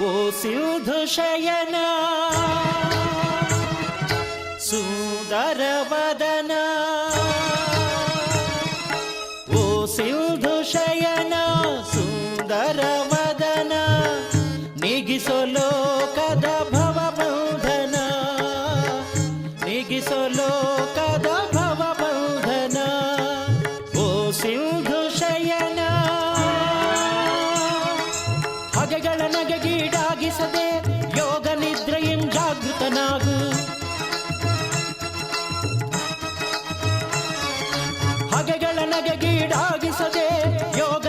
ఓ సిధుషయనా సుందరవదనా ఓ సిధుషయనా సుందరవదనా నిగిసొలో కద భవబంధన. నిగిసొలో కద భవబంధన. ఓ సిం ಹಗೆಗಳ ನಗೆಗೀಡಾಗಿಸದೆ ಯೋಗ ನಿದ್ರೆಯಂ ಜಾಗೃತನಾಗು. ಹಗೆಗಳ ನಗೆಗೀಡಾಗಿಸದೆ ಯೋಗ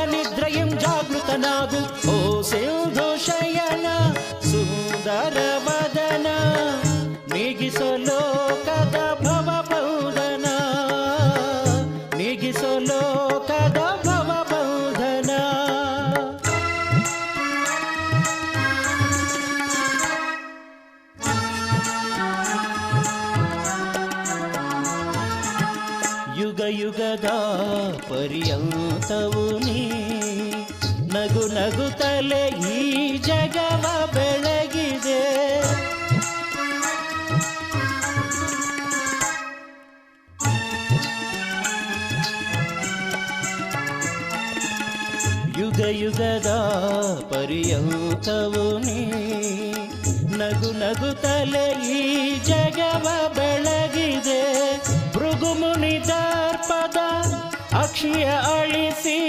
ಜಾಗೃತನಾಗು. ಓ ಸಿಂಧು ಶಯನ, ಸುಂದರ ವದನ ನೀಗಿಸೋ ಭವ ಯುಗ ಯುಗದ ಪರ್ಯಂತವು ನೀ ನಗು ನಗುತ್ತಲೇ ಈ ಜಗವ ಬೆಳಗಿದೆ ಯುಗ ಯುಗದ ಪರ್ಯಂತವು ನೀ ನಗು ನಗುತ್ತಲೇ ಈ ಜಗವ ಅಕ್ಷಿಯ ಅಳಿಸಿ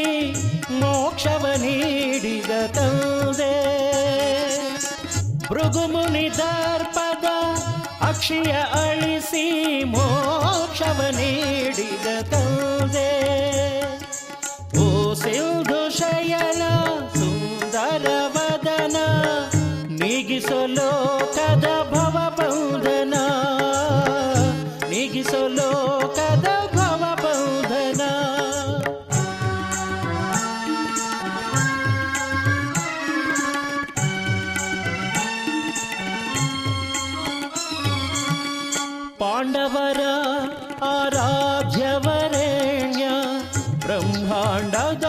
ಮೋಕ್ಷವ ನೀಡಿದ ತಂದೆ. ಭೃಗುಮುನಿ ದರ್ಪದ ಅಕ್ಷಿಯ ಅಳಿಸಿ ಮೋಕ್ಷವ ನೀಡಿದ ತಂದೆ. ಓ ಸಿಂಧು ಶಯನ ಸುಂದರ ಪಾಂಡವರ ಆರಾಧ್ಯವರೇಣ್ಯ ಬ್ರಹ್ಮಾಂಡದ